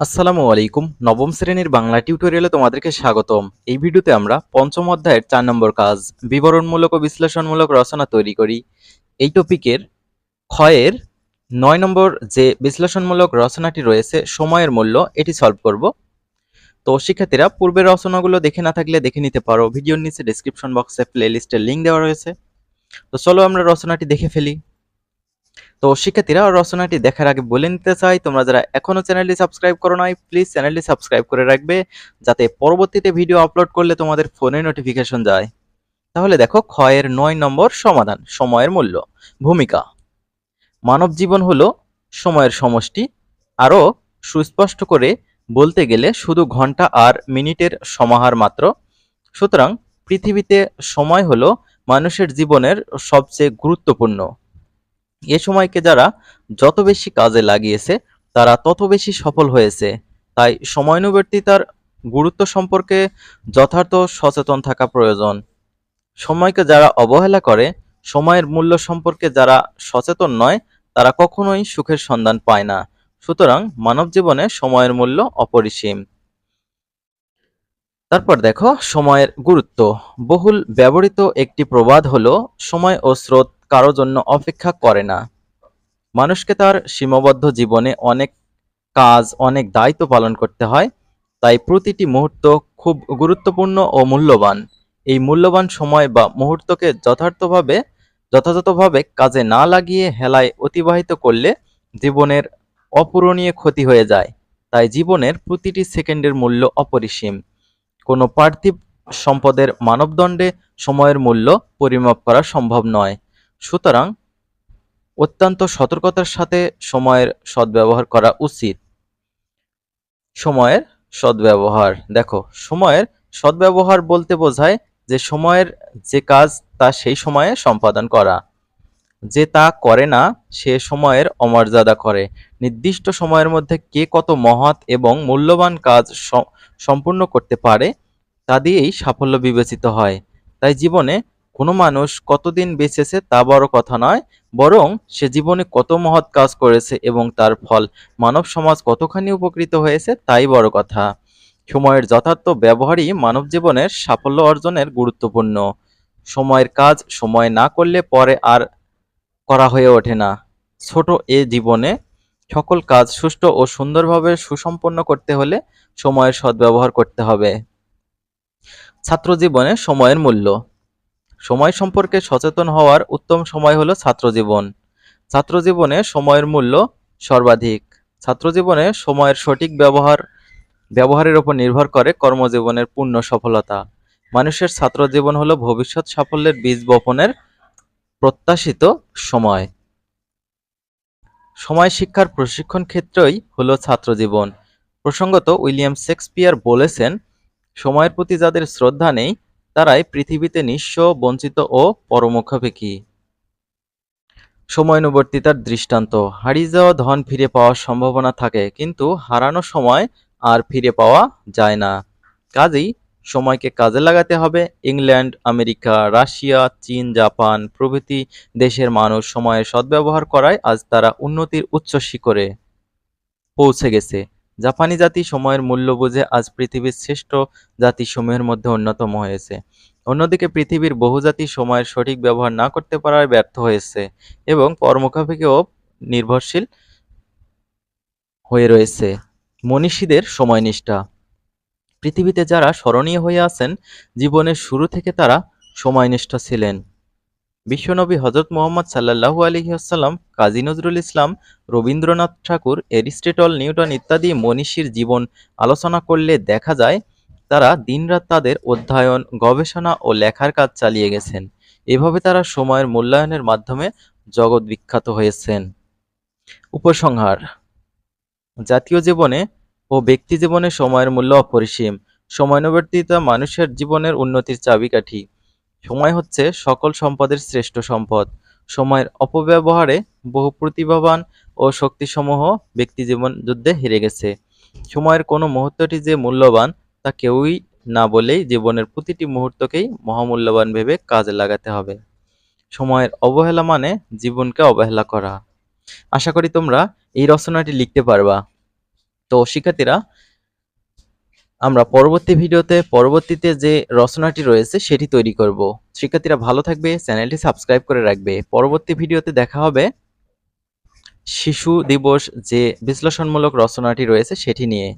আসসালামু আলাইকুম। নবম শ্রেণির বাংলা টিউটোরিয়ালে তোমাদেরকে স্বাগতম। এই ভিডিওতে আমরা পঞ্চম অধ্যায়ের চার নম্বর কাজ, বিবরণমূলক ও বিশ্লেষণমূলক রচনা তৈরি করি। এই টপিকের ক্ষয়ের নয় নম্বর যে বিশ্লেষণমূলক রচনাটি রয়েছে, সময়ের মূল্য, এটি সলভ করব। তো শিক্ষার্থীরা, পূর্বের রচনাগুলো দেখে না থাকলে দেখে নিতে পারো। ভিডিওর নিচে ডিসক্রিপশন বক্সে প্লে লিস্টের লিঙ্ক দেওয়া রয়েছে। তো চলো আমরা রচনাটি দেখে ফেলি। তো শিক্ষার্থীরা রচনাটি দেখার আগে বলে নিতে চাই, তোমরা যারা এখনও চ্যানেলটি সাবস্ক্রাইব করো নাই প্লিজ চ্যানেলটি সাবস্ক্রাইব করে রাখবে, যাতে পরবর্তীতে ভিডিও আপলোড করলে তোমাদের ফোনে নোটিফিকেশন যায়। তাহলে দেখো, ক্ষয়ের নয় নম্বর সমাধান, সময়ের মূল্য, ভূমিকা। মানব জীবন হলো সময়ের সমষ্টি। আরও সুস্পষ্ট করে বলতে গেলে শুধু ঘণ্টা আর মিনিটের সমাহার মাত্র। সুতরাং পৃথিবীতে সময় হলো মানুষের জীবনের সবচেয়ে গুরুত্বপূর্ণ। এ সময়কে যারা যত বেশি কাজে লাগিয়েছে, তারা তত বেশি সফল হয়েছে। তাই সময়ানুবর্তিতার গুরুত্ব সম্পর্কে যথার্থ সচেতন থাকা প্রয়োজন। সময়কে যারা অবহেলা করে, সময়ের মূল্য সম্পর্কে যারা সচেতন নয়, তারা কখনোই সুখের সন্ধান পায় না। সুতরাং মানব জীবনে সময়ের মূল্য অপরিসীম। তারপর দেখো, সময়ের গুরুত্ব। বহুল ব্যবহৃত একটি প্রবাদ হলো, সময় ও স্রোত কারও জন্য অপেক্ষা করে না। মানুষকে তার সীমাবদ্ধ জীবনে অনেক কাজ, অনেক দায়িত্ব পালন করতে হয়, তাই প্রতিটি মুহূর্ত খুব গুরুত্বপূর্ণ ও মূল্যবান। এই মূল্যবান সময় বা মুহূর্তকে যথার্থভাবে, যথাযথভাবে কাজে না লাগিয়ে হেলায় অতিবাহিত করলে জীবনের অপূরণীয় ক্ষতি হয়ে যায়। তাই জীবনের প্রতিটি সেকেন্ডের মূল্য অপরিসীম। কোনো পার্থিব সম্পদের মানবদণ্ডে সময়ের মূল্য পরিমাপ করা সম্ভব নয়। সুতরাং অত্যন্ত সতর্কতার সাথে সময়ের সদ্ব্যবহার করা উচিত। সময়ের সদ্ব্যবহার। দেখো, সময়ের সদ্ব্যবহার বলতে বোঝায় যে সময়ের যে কাজ, তা সেই সময়ে সম্পাদন করা। যে তা করে না, সে সময়ের অমর্যাদা করে। নির্দিষ্ট সময়ের মধ্যে কে কত মহৎ এবং মূল্যবান কাজ সম্পূর্ণ করতে পারে, তা দিয়েই সাফল্য বিবেচিত হয়। তাই জীবনে কোনো মানুষ কতদিন বেঁচেছে তা বড় কথা নয়, বরং সে জীবনে কত মহৎ কাজ করেছে এবং তার ফল। মানব সমাজ কতখানি উপকৃত হয়েছে তাই বড় কথা। সময়ের যথার্থ ব্যবহারই মানব জীবনের সাফল্য অর্জনের গুরুত্বপূর্ণ। সময়ের কাজ সময় না করলে পরে আর করা হয়ে ওঠে না। ছোট এ জীবনে সকল কাজ সুষ্ঠু ও সুন্দরভাবে সুসম্পন্ন করতে হলে সময়ের সদ্ব্যবহার করতে হবে। ছাত্র জীবনে সময়ের মূল্য। সময় সম্পর্কে সচেতন হওয়ার উত্তম সময় হলো ছাত্রজীবন। ছাত্রজীবনে সময়ের মূল্য সর্বাধিক। ছাত্রজীবনে সময়ের সঠিক ব্যবহার, ব্যবহারের উপর নির্ভর করে কর্মজীবনের পূর্ণ সফলতা। মানুষের ছাত্রজীবন হলো ভবিষ্যৎ সাফল্যের বীজ বপনের প্রত্যাশিত সময়। সময় শিক্ষার প্রশিক্ষণ ক্ষেত্রই হলো ছাত্রজীবন। প্রসঙ্গত উইলিয়াম শেক্সপিয়ার বলেছেন, সময়ের প্রতি যাদের শ্রদ্ধা নেই তারাই পৃথিবীতে নিঃস্ব, বঞ্চিত ও পরমুখাপেক্ষী। সময়ানুবর্তিতার দৃষ্টান্ত। হারিয়ে যাওয়া ধন ফিরে পাওয়ার সম্ভাবনা থাকে, কিন্তু হারানো সময় আর ফিরে পাওয়া যায় না। কাজেই সময়কে কাজে লাগাতে হবে। ইংল্যান্ড, আমেরিকা, রাশিয়া, চীন, জাপান প্রভৃতি দেশের মানুষ সময়ের সদ্ব্যবহার করায় আজ তারা উন্নতির উচ্চ শিখরে পৌঁছে গেছে। জাপানি জাতি সময়ের মূল্য বুঝে আজ পৃথিবীর শ্রেষ্ঠ জাতিসমূহের মধ্যে অন্যতম হয়েছে। অন্যদিকে পৃথিবীর বহু জাতি সময়ের সঠিক ব্যবহার না করতে পারায় ব্যর্থ হয়েছে এবং পরমুখাপেক্ষেও নির্ভরশীল হয়ে রয়েছে। মনীষীদের সময়নিষ্ঠা। পৃথিবীতে যারা স্মরণীয় হয়ে আছেন, জীবনের শুরু থেকে তারা সময়নিষ্ঠ ছিলেন। বিশ্বনবী হজরত মোহাম্মদ সাল্লাল্লাহু আলাইহি আসাল্লাম কাজী নজরুল ইসলাম, রবীন্দ্রনাথ ঠাকুর, এরিস্টটল, নিউটন ইত্যাদি মনীষীর জীবন আলোচনা করলে দেখা যায় তারা দিনরাত তাদের অধ্যয়ন, গবেষণা ও লেখার কাজ চালিয়ে গেছেন। এভাবে তারা সময়ের মূল্যায়নের মাধ্যমে জগৎ বিখ্যাত হয়েছেন। উপসংহার, জাতীয় জীবনে ও ব্যক্তি জীবনে সময়ের মূল্য অপরিসীম। সময়ানুবর্তিতা মানুষের জীবনের উন্নতির চাবিকাঠি। সময় হচ্ছে সকল সম্পদের শ্রেষ্ঠ সম্পদ। সময়ের অপব্যবহারে বহু প্রতিভাবান ও শক্তিসমূহ ব্যক্তি জীবন যুদ্ধে হেরে গেছে। সময়ের কোনো মুহূর্তটি যে মূল্যবান তা কেউই না বলেই জীবনের প্রতিটি মুহূর্তকেই মহামূল্যবান ভেবে কাজে লাগাতে হবে। সময়ের অবহেলা মানে জীবনকে অবহেলা করা। আশা করি তোমরা এই রচনাটি লিখতে পারবা। তো শিক্ষার্থীরা আমরা পরবর্তী ভিডিওতে, পরবর্তীতে যে রচনাটি রয়েছে সেটি তৈরি করব। শিক্ষার্থীরা ভালো থাকবে, চ্যানেলটি সাবস্ক্রাইব করে রাখবে। পরবর্তী ভিডিওতে দেখা হবে শিশু দিবস যে বিশ্লেষণমূলক রচনাটি রয়েছে সেটি নিয়ে।